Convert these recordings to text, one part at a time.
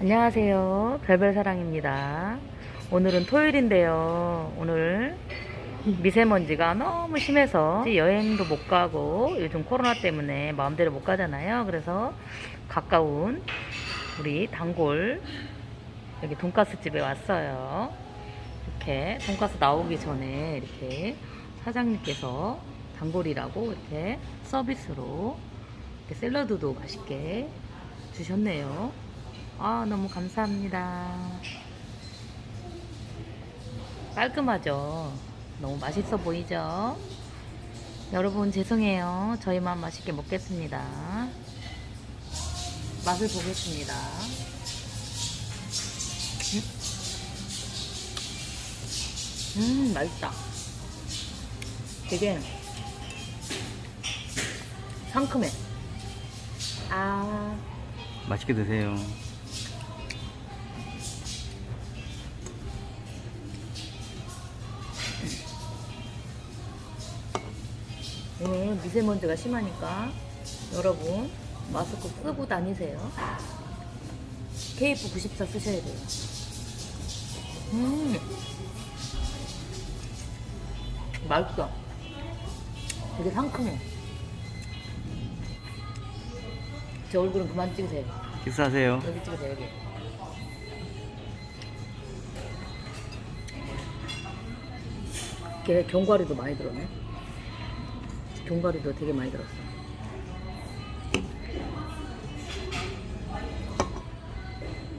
안녕하세요. 별별사랑입니다. 오늘은 토요일인데요. 오늘 미세먼지가 너무 심해서 여행도 못 가고 요즘 코로나 때문에 마음대로 못 가잖아요. 그래서 가까운 우리 단골 여기 돈가스 집에 왔어요. 이렇게 돈가스 나오기 전에 이렇게 사장님께서 단골이라고 이렇게 서비스로 이렇게 샐러드도 맛있게 주셨네요. 아, 너무 감사합니다. 깔끔하죠? 너무 맛있어 보이죠? 여러분, 죄송해요. 저희만 맛있게 먹겠습니다. 맛을 보겠습니다. 음, 음, 맛있다. 되게 상큼해. 아. 맛있게 드세요. 오늘 미세먼지가 심하니까 여러분 마스크 쓰고 다니세요. KF94 쓰셔야 돼요. 음, 맛있어. 되게 상큼해. 제 얼굴은 그만 찍으세요. 식사하세요. 여기 찍으세요, 여기. 걔 견과류도 많이 들었네. 견과류도 되게 많이 들었어.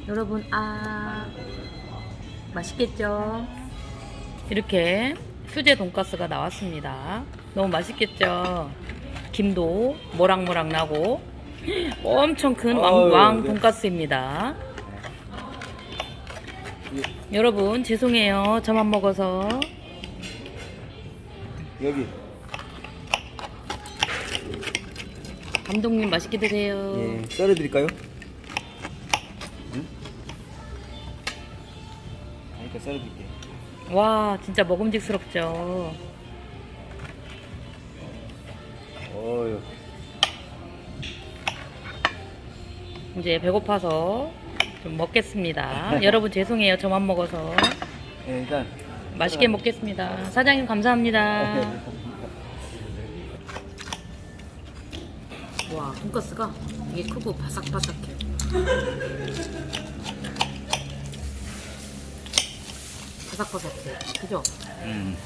여러분, 아, 맛있겠죠? 이렇게 수제 돈가스가 나왔습니다. 너무 맛있겠죠? 김도 모락모락 나고 엄청 큰 왕, 왕 네. 돈가스입니다. 여러분 죄송해요. 저만 먹어서 여기. 감독님 맛있게 드세요. 예. 썰어드릴까요? 응? 그러니까 썰어드릴게요. 와 진짜 먹음직스럽죠. 어유. 이제 배고파서 좀 먹겠습니다. 여러분 죄송해요. 저만 먹어서 예, 일단. 맛있게 먹겠습니다. 사장님 감사합니다. 와 돈가스가 되게 크고 바삭바삭해. 바삭바삭해. 그죠? 음.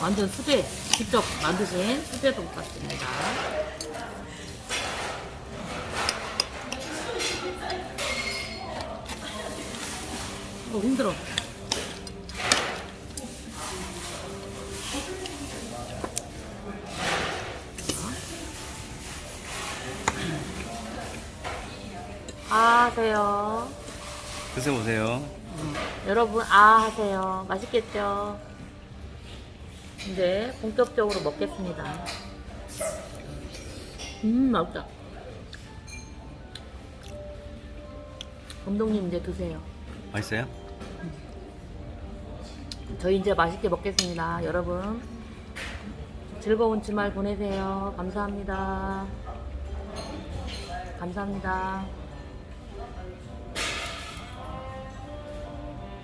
완전 수제 직접 만드신 수제 돈가스입니다. 어 힘들어. 아 하세요. 드셔보세요. 여러분 아 하세요. 맛있겠죠? 이제 본격적으로 먹겠습니다. 음 맛있다. 감독님 이제 드세요. 맛있어요? 저희 이제 맛있게 먹겠습니다. 여러분 즐거운 주말 보내세요. 감사합니다. 감사합니다.